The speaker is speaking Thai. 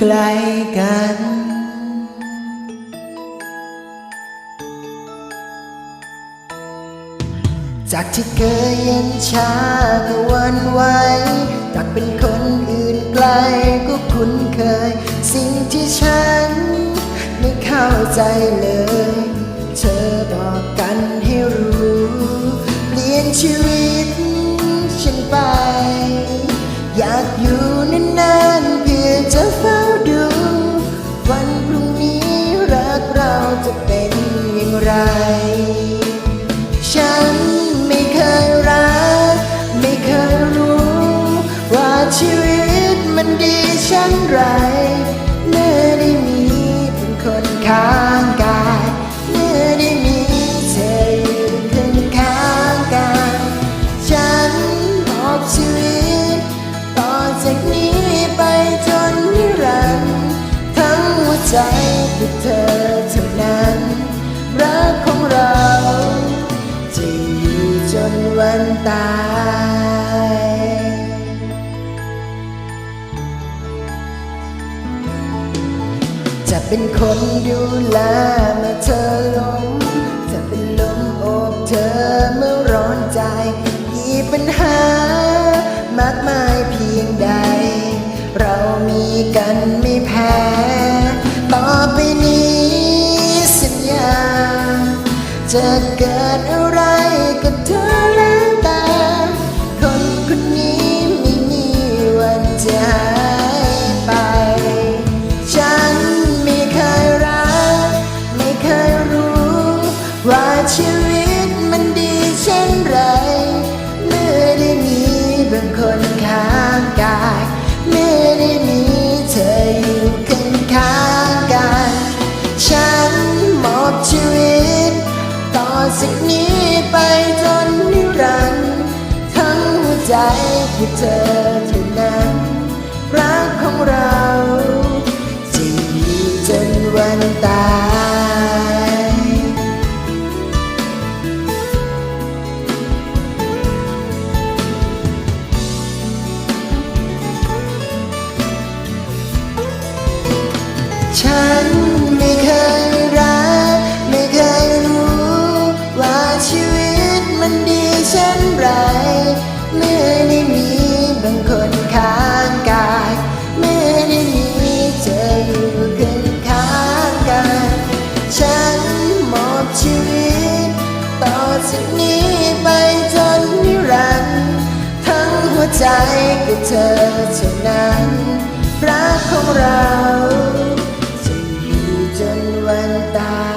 ไม่ให้ไกลกัน จากที่เคยเย็นชาก็วันไหวจากเป็นคนอื่นไกลก็คุ้นเคย สิ่งที่ฉันไม่เข้าใจเลย เธอบอกกันให้รู้ เปลี่ยนชีวิต ชีวิตมันดีเช่นไร เมื่อได้มีเป็นคนข้างกาย เมื่อได้มีเธออยู่ข้างข้างกายฉันมอบชีวิต ต่อจากนี้ไปจนนิรันดร์ทั้งหัวใจคือเธอเท่านั้น รักของเรา จะอยู่จนวันตาย จะเป็นคนดูแลเมื่อเธอล้มจะเป็นลมโอบเธอเมื่อร้อนใจ มีปัญหามากมายเพียงใด เรามีกันไม่แพ้ ต่อไปนี้สัญญา จะเกิดอะไรกับเธอแล้วแต่ ใจคือเธอเท่านั้นรักของเราจะอยู่จนวันตาย นี้ไปจนนิรันดร์ทั้งหัวใจกับเธอเท่านั้นรักของเราจะอยู่จนวันตาย